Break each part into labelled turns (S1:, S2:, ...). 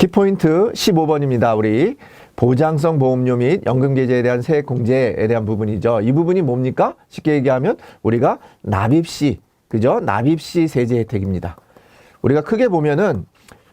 S1: 키포인트 15번입니다. 우리 보장성 보험료 및 연금계좌에 대한 세액 공제에 대한 부분이죠. 이 부분이 뭡니까? 쉽게 얘기하면 우리가 납입시, 그죠? 납입시 세제 혜택입니다. 우리가 크게 보면은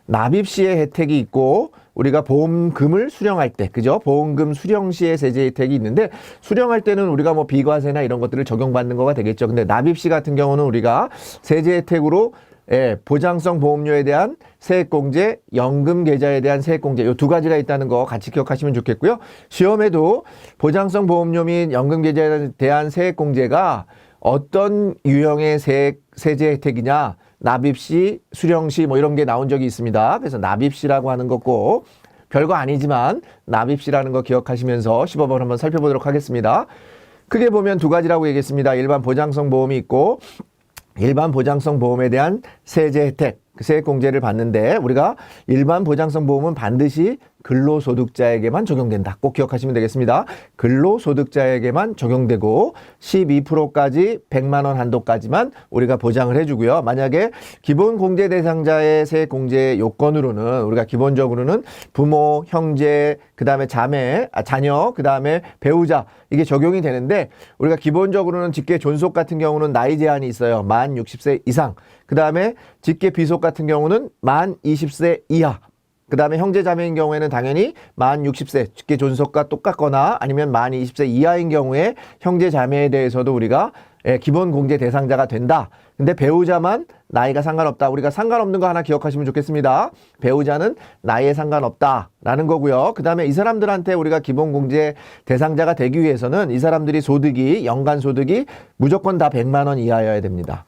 S1: 납입시의 혜택이 있고 우리가 보험금을 수령할 때, 그죠? 보험금 수령 시의 세제 혜택이 있는데 수령할 때는 우리가 뭐 비과세나 이런 것들을 적용받는 거가 되겠죠. 근데 납입시 같은 경우는 우리가 세제 혜택으로 예, 보장성 보험료에 대한 세액공제, 연금 계좌에 대한 세액공제 이두 가지가 있다는 거 같이 기억하시면 좋겠고요. 시험에도 보장성 보험료 및 연금 계좌에 대한 세액공제가 어떤 유형의 세액 세제 혜택이냐 납입시, 수령시 뭐 이런 게 나온 적이 있습니다. 그래서 납입시라고 하는 거고 별거 아니지만 납입시라는 거 기억하시면서 15번 한번 살펴보도록 하겠습니다. 크게 보면 두 가지라고 얘기했습니다. 일반 보장성 보험이 있고 일반 보장성 보험에 대한 세제 혜택, 그 세액 공제를 받는데 우리가 일반 보장성 보험은 반드시 근로소득자에게만 적용된다. 꼭 기억하시면 되겠습니다. 근로소득자에게만 적용되고 12%까지 100만 원 한도까지만 우리가 보장을 해주고요. 만약에 기본 공제 대상자의 세액 공제 요건으로는 우리가 기본적으로는 부모, 형제, 그 다음에 자매, 아, 자녀, 그 다음에 배우자 이게 적용이 되는데 우리가 기본적으로는 직계 존속 같은 경우는 나이 제한이 있어요. 만 60세 이상. 그 다음에 직계 비속 같은 경우는 만 20세 이하. 그 다음에 형제 자매인 경우에는 당연히 만 60세 직계 존속과 똑같거나 아니면 만 20세 이하인 경우에 형제 자매에 대해서도 우리가 예, 기본 공제 대상자가 된다. 근데 배우자만 나이가 상관없다. 우리가 상관없는 거 하나 기억하시면 좋겠습니다. 배우자는 나이에 상관없다라는 거고요. 그 다음에 이 사람들한테 우리가 기본 공제 대상자가 되기 위해서는 이 사람들이 소득이 연간 소득이 무조건 다 100만 원 이하여야 됩니다.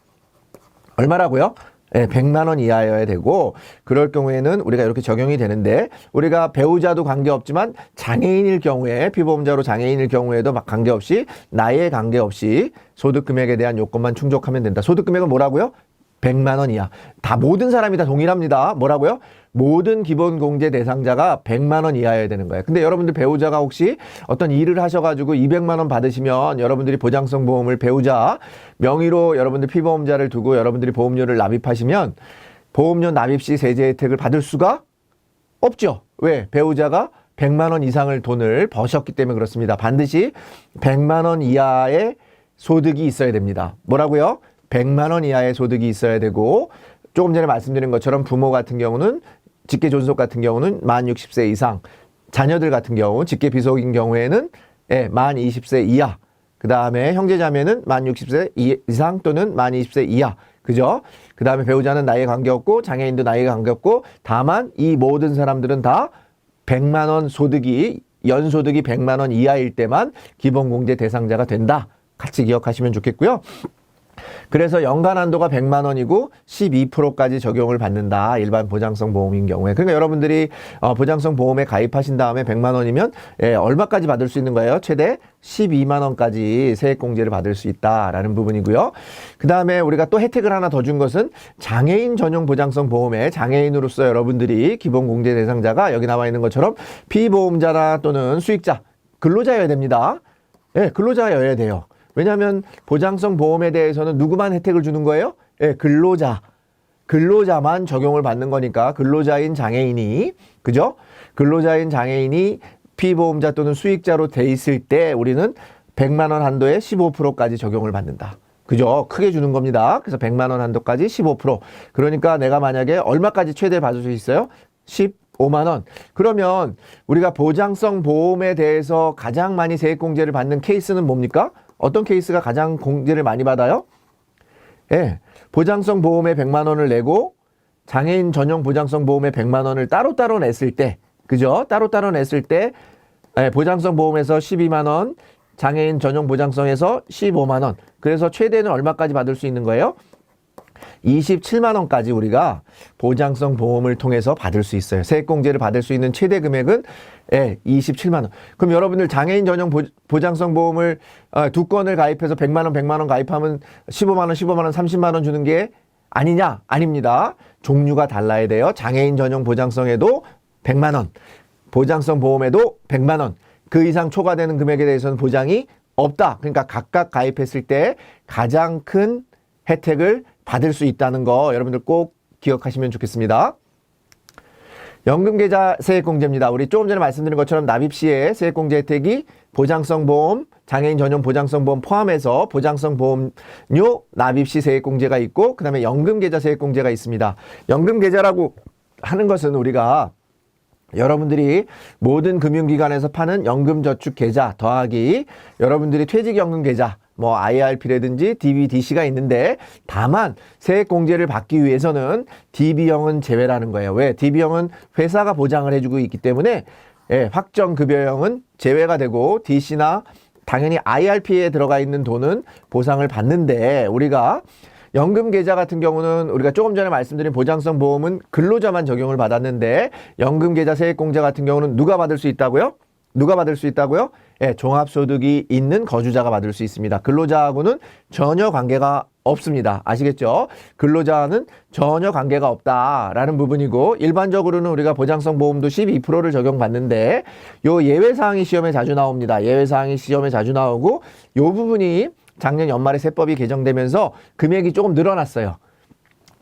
S1: 얼마라고요? 예, 100만 원 이하여야 되고 그럴 경우에는 우리가 이렇게 적용이 되는데 우리가 배우자도 관계없지만 장애인일 경우에 피보험자로 장애인일 경우에도 막 관계없이 나이에 관계없이 소득 금액에 대한 요건만 충족하면 된다. 소득 금액은 뭐라고요? 100만 원 이하. 다 모든 사람이 다 동일합니다. 뭐라고요? 모든 기본 공제 대상자가 100만 원 이하여야 되는 거예요. 근데 여러분들 배우자가 혹시 어떤 일을 하셔가지고 200만 원 받으시면 여러분들이 보장성 보험을 배우자 명의로 여러분들 피보험자를 두고 여러분들이 보험료를 납입하시면 보험료 납입 시 세제 혜택을 받을 수가 없죠. 왜? 배우자가 100만 원 이상을 돈을 버셨기 때문에 그렇습니다. 반드시 100만 원 이하의 소득이 있어야 됩니다. 뭐라고요? 100만 원 이하의 소득이 있어야 되고 조금 전에 말씀드린 것처럼 부모 같은 경우는 직계 존속 같은 경우는 만 60세 이상, 자녀들 같은 경우 직계 비속인 경우에는 예, 만 20세 이하. 그 다음에 형제 자매는 만 60세 이상 또는 만 20세 이하. 그죠? 그 다음에 배우자는 나이에 관계없고 장애인도 나이에 관계없고 다만 이 모든 사람들은 다 100만 원 소득이 연소득이 100만 원 이하일 때만 기본 공제 대상자가 된다. 같이 기억하시면 좋겠고요. 그래서 연간 한도가 100만 원이고 12%까지 적용을 받는다. 일반 보장성 보험인 경우에. 그러니까 여러분들이 어, 보장성 보험에 가입하신 다음에 100만 원이면 예, 얼마까지 받을 수 있는 거예요? 최대 12만 원까지 세액 공제를 받을 수 있다라는 부분이고요. 그다음에 우리가 또 혜택을 하나 더 준 것은 장애인 전용 보장성 보험에 장애인으로서 여러분들이 기본 공제 대상자가 여기 나와 있는 것처럼 피보험자나 또는 수익자 근로자여야 됩니다. 예, 근로자여야 돼요. 왜냐하면 보장성 보험에 대해서는 누구만 혜택을 주는 거예요? 예, 근로자. 근로자만 적용을 받는 거니까 근로자인 장애인이 그죠? 근로자인 장애인이 피보험자 또는 수익자로 돼 있을 때 우리는 100만 원 한도에 15%까지 적용을 받는다. 그죠? 크게 주는 겁니다. 그래서 100만 원 한도까지 15%. 그러니까 내가 만약에 얼마까지 최대 받을 수 있어요? 15만 원. 그러면 우리가 보장성 보험에 대해서 가장 많이 세액 공제를 받는 케이스는 뭡니까? 어떤 케이스가 가장 공제를 많이 받아요? 예. 보장성 보험에 100만 원을 내고 장애인 전용 보장성 보험에 100만 원을 따로따로 냈을 때, 그죠? 따로따로 냈을 때, 예, 보장성 보험에서 12만 원, 장애인 전용 보장성에서 15만 원. 그래서 최대는 얼마까지 받을 수 있는 거예요? 27만 원까지 우리가 보장성 보험을 통해서 받을 수 있어요. 세액공제를 받을 수 있는 최대 금액은 예, 27만 원. 그럼 여러분들 장애인 전용 보, 보장성 보험을 어, 두 건을 가입해서 100만 원, 100만 원 가입하면 15만 원, 15만 원, 30만 원 주는 게 아니냐? 아닙니다. 종류가 달라야 돼요. 장애인 전용 보장성에도 100만 원, 보장성 보험에도 100만 원. 그 이상 초과되는 금액에 대해서는 보장이 없다. 그러니까 각각 가입했을 때 가장 큰 혜택을 받을 수 있다는 거 여러분들 꼭 기억하시면 좋겠습니다. 연금계좌 세액공제입니다. 우리 조금 전에 말씀드린 것처럼 납입 시에 세액공제 혜택이 보장성 보험, 장애인 전용 보장성 보험 포함해서 보장성 보험료 납입 시 세액공제가 있고 그다음에 연금계좌 세액공제가 있습니다. 연금계좌라고 하는 것은 우리가 여러분들이 모든 금융기관에서 파는 연금저축 계좌 더하기 여러분들이 퇴직연금 계좌 뭐 IRP라든지 DBDC가 있는데 다만 세액공제를 받기 위해서는 DB형은 제외라는 거예요. 왜? DB형은 회사가 보장을 해주고 있기 때문에 예, 확정급여형은 제외가 되고 DC나 당연히 IRP에 들어가 있는 돈은 보상을 받는데 우리가 연금 계좌 같은 경우는 우리가 조금 전에 말씀드린 보장성 보험은 근로자만 적용을 받았는데 연금 계좌 세액 공제 같은 경우는 누가 받을 수 있다고요? 누가 받을 수 있다고요? 예, 종합소득이 있는 거주자가 받을 수 있습니다. 근로자하고는 전혀 관계가 없습니다. 아시겠죠? 근로자는 전혀 관계가 없다라는 부분이고 일반적으로는 우리가 보장성 보험도 12%를 적용받는데 요 예외 사항이 시험에 자주 나옵니다. 예외 사항이 시험에 자주 나오고 요 부분이 작년 연말에 세법이 개정되면서 금액이 조금 늘어났어요.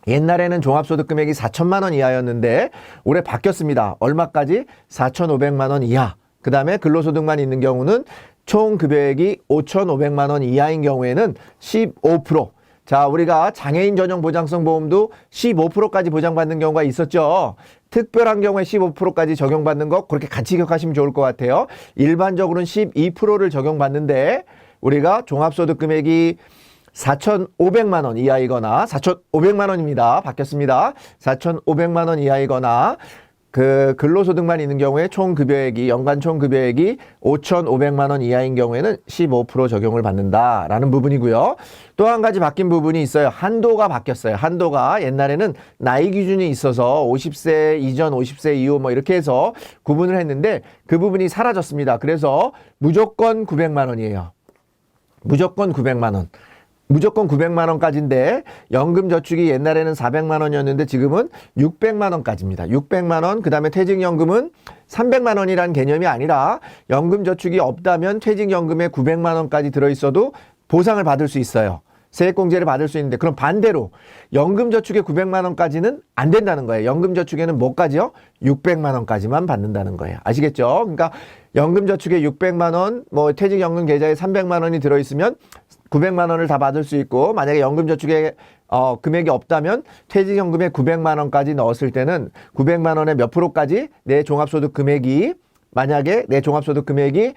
S1: 옛날에는 종합소득 금액이 4천만 원 이하였는데 올해 바뀌었습니다. 얼마까지? 4,500만 원 이하. 그 다음에 근로소득만 있는 경우는 총 급여액이 5,500만 원 이하인 경우에는 15%. 자, 우리가 장애인 전용 보장성 보험도 15%까지 보장받는 경우가 있었죠. 특별한 경우에 15%까지 적용받는 거 그렇게 같이 기억하시면 좋을 것 같아요. 일반적으로는 12%를 적용받는데 우리가 종합소득 금액이 4,500만 원 이하이거나 4,500만 원입니다. 바뀌었습니다. 4,500만 원 이하이거나 그 근로소득만 있는 경우에 총 급여액이 연간 총 급여액이 5,500만 원 이하인 경우에는 15% 적용을 받는다라는 부분이고요. 또 한 가지 바뀐 부분이 있어요. 한도가 바뀌었어요. 한도가 옛날에는 나이 기준이 있어서 50세 이전, 50세 이후 뭐 이렇게 해서 구분을 했는데 그 부분이 사라졌습니다. 그래서 무조건 900만 원이에요. 무조건 900만 원. 무조건 900만 원까지인데 연금 저축이 옛날에는 400만 원이었는데 지금은 600만 원까지입니다. 600만 원. 그다음에 퇴직연금은 300만 원이란 개념이 아니라 연금 저축이 없다면 퇴직연금에 900만 원까지 들어 있어도 보상을 받을 수 있어요. 세액공제를 받을 수 있는데 그럼 반대로 연금저축에 900만 원까지는 안 된다는 거예요. 연금저축에는 뭐까지요? 600만 원까지만 받는다는 거예요. 아시겠죠? 그러니까 연금저축에 600만 원, 뭐 퇴직연금 계좌에 300만 원이 들어 있으면 900만 원을 다 받을 수 있고 만약에 연금저축에 어, 금액이 없다면 퇴직연금에 900만 원까지 넣었을 때는 900만 원의 몇 프로까지 내 종합소득 금액이 만약에 내 종합소득 금액이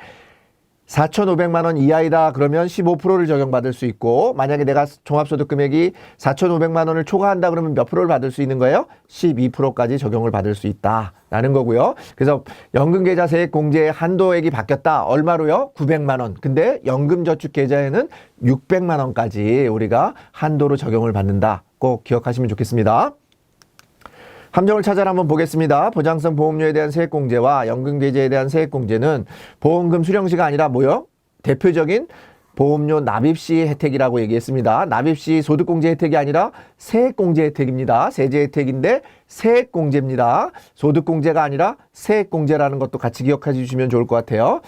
S1: 4,500만 원 이하이다 그러면 15%를 적용받을 수 있고 만약에 내가 종합소득 금액이 4,500만 원을 초과한다 그러면 몇 프로를 받을 수 있는 거예요? 12%까지 적용을 받을 수 있다라는 거고요. 그래서 연금계좌 세액 공제의 한도액이 바뀌었다. 얼마로요? 900만 원. 근데 연금저축계좌에는 600만 원까지 우리가 한도로 적용을 받는다. 꼭 기억하시면 좋겠습니다. 함정을 찾아라 한번 보겠습니다. 보장성 보험료에 대한 세액공제와 연금계좌에 대한 세액공제는 보험금 수령시가 아니라 뭐요? 대표적인 보험료 납입 시 혜택이라고 얘기했습니다. 납입 시 소득공제 혜택이 아니라 세액공제 혜택입니다. 세제 혜택인데 세액공제입니다. 소득공제가 아니라 세액공제라는 것도 같이 기억해 주시면 좋을 것 같아요.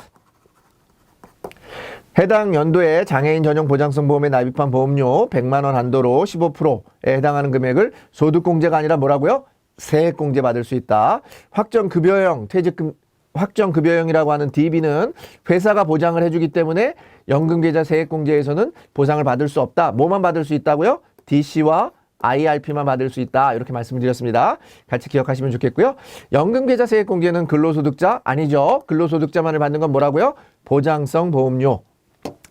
S1: 해당 연도에 장애인 전용 보장성 보험에 납입한 보험료 100만 원 한도로 15%에 해당하는 금액을 소득공제가 아니라 뭐라고요? 세액 공제 받을 수 있다. 확정 급여형 퇴직금 확정 급여형이라고 하는 DB는 회사가 보장을 해주기 때문에 연금계좌 세액공제에서는 보상을 받을 수 없다. 뭐만 받을 수 있다고요? DC와 IRP만 받을 수 있다. 이렇게 말씀을 드렸습니다. 같이 기억하시면 좋겠고요. 연금계좌 세액공제는 근로소득자 아니죠. 근로소득자만을 받는 건 뭐라고요? 보장성 보험료.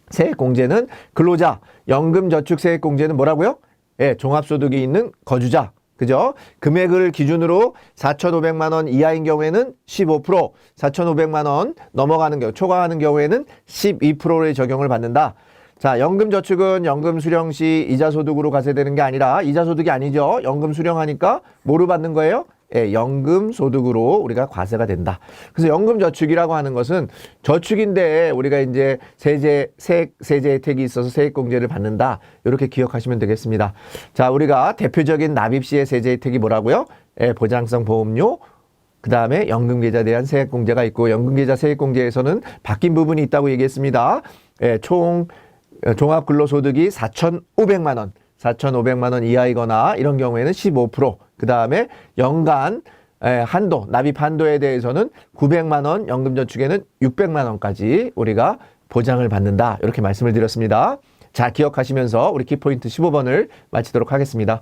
S1: 세액공제는 근로자. 연금저축 세액공제는 뭐라고요? 예, 종합소득이 있는 거주자. 그죠? 금액을 기준으로 4,500만 원 이하인 경우에는 15%, 4,500만 원 넘어가는 경우, 초과하는 경우에는 12%의 적용을 받는다. 자, 연금 저축은 연금 수령 시 이자 소득으로 과세되는 게 아니라 이자 소득이 아니죠. 연금 수령하니까 뭐로 받는 거예요? 예, 연금 소득으로 우리가 과세가 된다. 그래서 연금 저축이라고 하는 것은 저축인데 우리가 이제 세제 세액 세제 혜택이 있어서 세액 공제를 받는다. 이렇게 기억하시면 되겠습니다. 자, 우리가 대표적인 납입 시의 세제 혜택이 뭐라고요? 예, 보장성 보험료 그 다음에 연금계좌에 대한 세액공제가 있고 연금계좌 세액공제에서는 바뀐 부분이 있다고 얘기했습니다. 예, 총 어, 종합 근로소득이 4,500만 원, 4,500만 원 이하이거나 이런 경우에는 15%, 그 다음에 연간 에, 한도, 납입 한도에 대해서는 900만 원, 연금 저축에는 600만 원까지 우리가 보장을 받는다. 이렇게 말씀을 드렸습니다. 자, 기억하시면서 우리 키포인트 15번을 마치도록 하겠습니다.